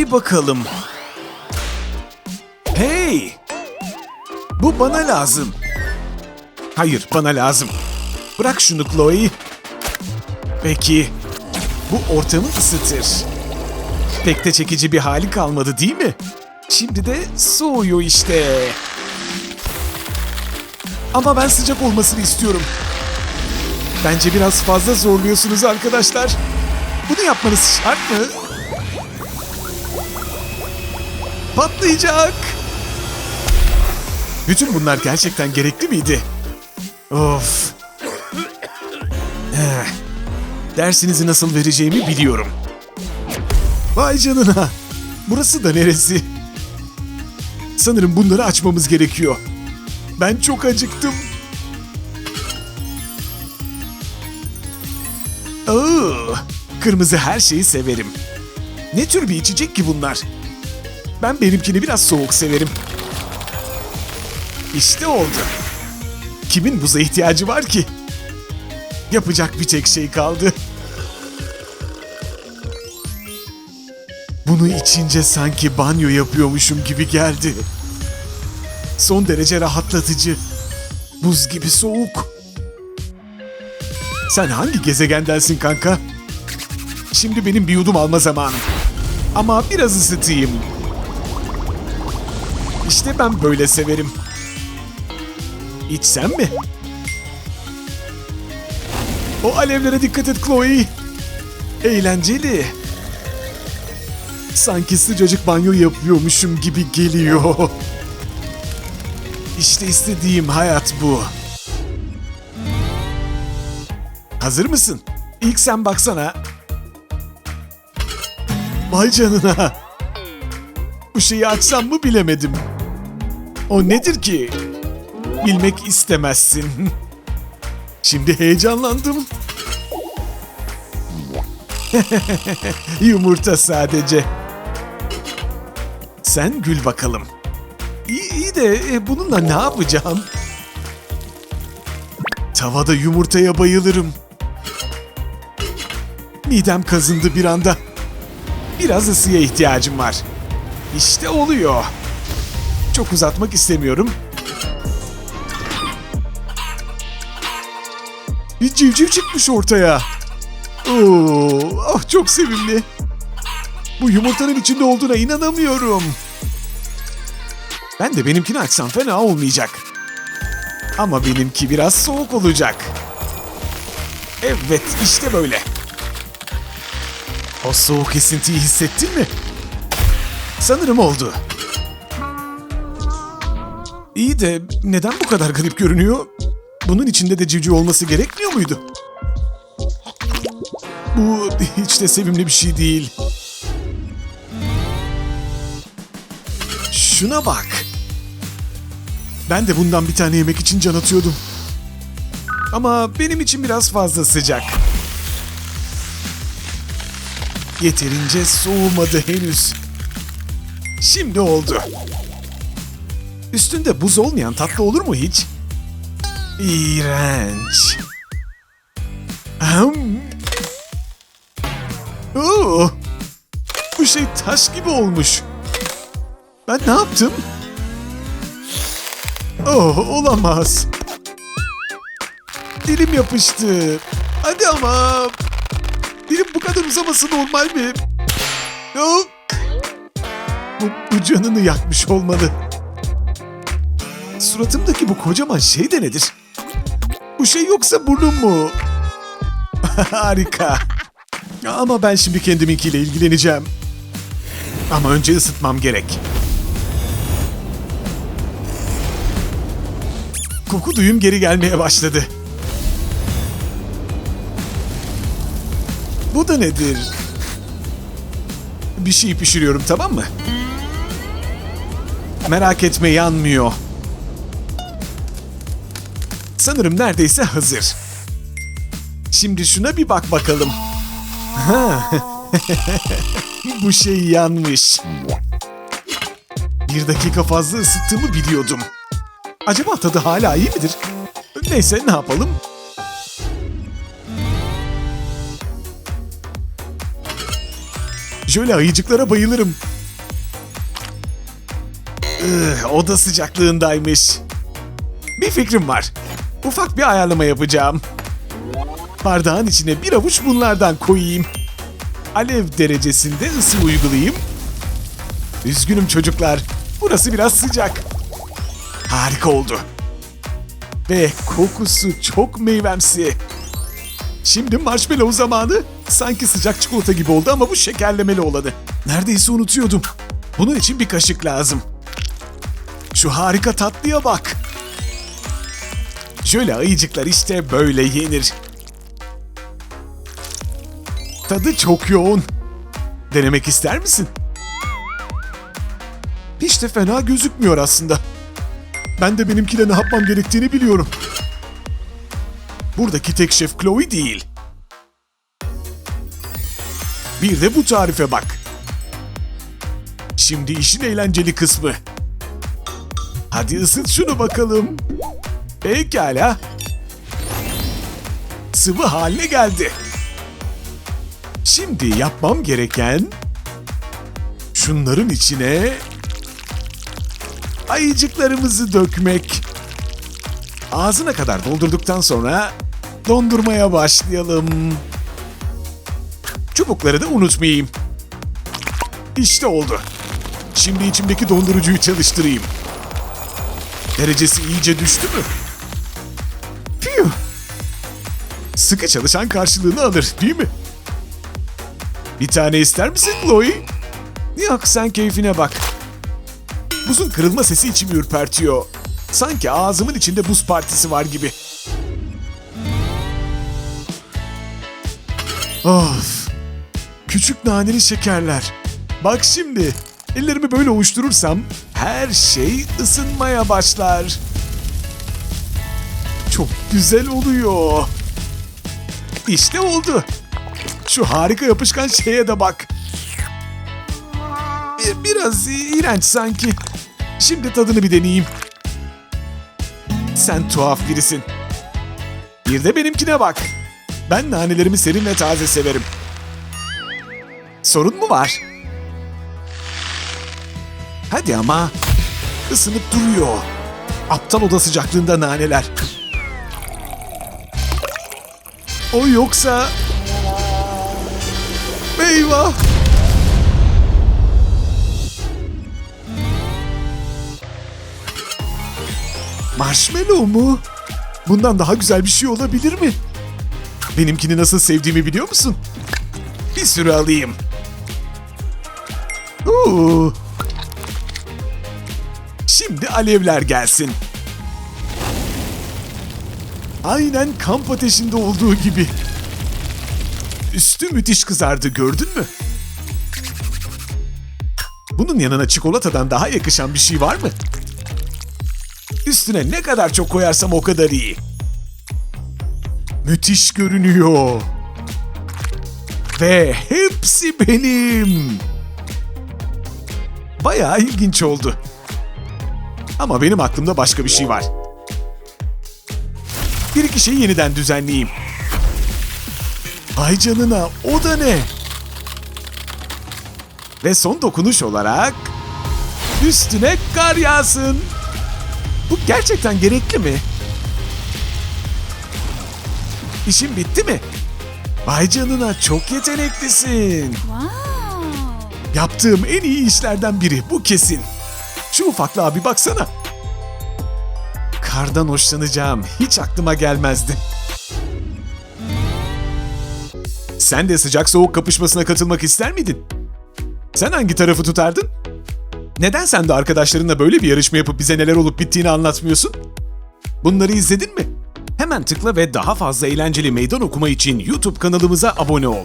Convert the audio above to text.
Bir bakalım. Hey! Bu bana lazım. Hayır, bana lazım. Bırak şunu Chloe. Peki, bu ortamı ısıtır. Pek de çekici bir hali kalmadı değil mi? Şimdi de soğuyor işte. Ama ben sıcak olmasını istiyorum. Bence biraz fazla zorluyorsunuz arkadaşlar. Bunu yapmanız şart mı? Patlayacak. Bütün bunlar gerçekten gerekli miydi? Of. Eh. Dersinizi nasıl vereceğimi biliyorum. Vay canına. Burası da neresi? Sanırım bunları açmamız gerekiyor. Ben çok acıktım. Oo, kırmızı her şeyi severim. Ne tür bir içecek ki bunlar? Ben benimkini biraz soğuk severim. İşte oldu. Kimin buza ihtiyacı var ki? Yapacak bir tek şey kaldı. Bunu içince sanki banyo yapıyormuşum gibi geldi. Son derece rahatlatıcı. Buz gibi soğuk. Sen hangi gezegendensin kanka? Şimdi benim bir yudum alma zamanım. Ama biraz ısıtayım. İşte ben böyle severim. İçsem mi? O alevlere dikkat et Chloe. Eğlenceli. Sanki sıcacık banyo yapıyormuşum gibi geliyor. İşte istediğim hayat bu. Hazır mısın? İlk sen baksana. Vay canına. Bu şeyi açsam mı bilemedim. O nedir ki? Bilmek istemezsin. Şimdi heyecanlandım. Yumurta sadece. Sen gül bakalım. İyi, iyi de e, bununla ne yapacağım? Tavada yumurtaya bayılırım. Midem kazındı bir anda. Biraz ısıya ihtiyacım var. İşte oluyor. Çok uzatmak istemiyorum. Bir civciv çıkmış ortaya. Oo, ah çok sevimli. Bu yumurtanın içinde olduğuna inanamıyorum. Ben de benimkini açsam fena olmayacak. Ama benimki biraz soğuk olacak. Evet, işte böyle. O soğuk esintiyi hissettin mi? Sanırım oldu. İyi de neden bu kadar garip görünüyor? Bunun içinde de civciv olması gerekmiyor muydu? Bu hiç de sevimli bir şey değil. Şuna bak. Ben de bundan bir tane yemek için can atıyordum. Ama benim için biraz fazla sıcak. Yeterince soğumadı henüz. Şimdi oldu. Üstünde buz olmayan tatlı olur mu hiç? İğrenç. Ahem. Oo, bu şey taş gibi olmuş. Ben ne yaptım? Oh, olamaz. Dilim yapıştı. Hadi ama. Dilim bu kadar uzaması normal mi? Oh. Bu, bu canını yakmış olmalı. Suratımdaki bu kocaman şey de nedir? Bu şey yoksa burnum mu? Harika. Ama ben şimdi kendiminkiyle ilgileneceğim. Ama önce ısıtmam gerek. Koku duyum geri gelmeye başladı. Bu da nedir? Bir şey pişiriyorum tamam mı? Merak etme yanmıyor. Sanırım neredeyse hazır. Şimdi şuna bir bak bakalım. Ha. Bu şey yanmış. Bir dakika fazla ısıttığımı biliyordum. Acaba tadı hala iyi midir? Neyse ne yapalım? Jöle ayıcıklara bayılırım. Ih, oda sıcaklığındaymış. Bir fikrim var. Ufak bir ayarlama yapacağım. Bardağın içine bir avuç bunlardan koyayım. Alev derecesinde ısı uygulayayım. Üzgünüm çocuklar. Burası biraz sıcak. Harika oldu. Ve kokusu çok meyvemsi. Şimdi marshmallow zamanı. Sanki sıcak çikolata gibi oldu ama bu şekerlemeli olanı. Neredeyse unutuyordum. Bunun için bir kaşık lazım. Şu harika tatlıya bak. Şöyle ayıcıklar işte böyle yenir. Tadı çok yoğun. Denemek ister misin? Hiç de fena gözükmüyor aslında. Ben de benimkiyle ne yapmam gerektiğini biliyorum. Buradaki tek şef Chloe değil. Bir de bu tarife bak. Şimdi işin eğlenceli kısmı. Hadi ısıt şunu bakalım. Pekala. Sıvı haline geldi. Şimdi yapmam gereken şunların içine ayıcıklarımızı dökmek. Ağzına kadar doldurduktan sonra dondurmaya başlayalım. Çubukları da unutmayayım. İşte oldu. Şimdi içimdeki dondurucuyu çalıştırayım. Derecesi iyice düştü mü? Sıkı çalışan karşılığını alır değil mi? Bir tane ister misin Chloe? Yok sen keyfine bak. Buzun kırılma sesi içimi ürpertiyor. Sanki ağzımın içinde buz partisi var gibi. Of. Küçük naneli şekerler. Bak şimdi. Ellerimi böyle ovuşturursam her şey ısınmaya başlar. Çok güzel oluyor. İşte oldu. Şu harika yapışkan şeye de bak. Bir- Biraz iğrenç sanki. Şimdi tadını bir deneyeyim. Sen tuhaf birisin. Bir de benimkine bak. Ben nanelerimi serin ve taze severim. Sorun mu var? Hadi ama. Isınıp duruyor. Aptal oda sıcaklığında naneler. O yoksa... Eyvah! Marshmallow mu? Bundan daha güzel bir şey olabilir mi? Benimkini nasıl sevdiğimi biliyor musun? Bir sürü alayım. Oo. Şimdi alevler gelsin. Aynen kamp ateşinde olduğu gibi. Üstü müthiş kızardı gördün mü? Bunun yanına çikolatadan daha yakışan bir şey var mı? Üstüne ne kadar çok koyarsam o kadar iyi. Müthiş görünüyor. Ve hepsi benim. Bayağı ilginç oldu. Ama benim aklımda başka bir şey var. Bir iki şeyi yeniden düzenleyeyim. Ay canına o da ne? Ve son dokunuş olarak üstüne kar yağsın. Bu gerçekten gerekli mi? İşin bitti mi? Vay canına çok yeteneklisin. Wow. Yaptığım en iyi işlerden biri bu kesin. Şu ufaklığa bir baksana. Kardan hoşlanacağım hiç aklıma gelmezdi. Sen de sıcak soğuk kapışmasına katılmak ister miydin? Sen hangi tarafı tutardın? Neden sen de arkadaşlarınla böyle bir yarışma yapıp bize neler olup bittiğini anlatmıyorsun? Bunları izledin mi? Hemen tıkla ve daha fazla eğlenceli meydan okuma için YouTube kanalımıza abone ol.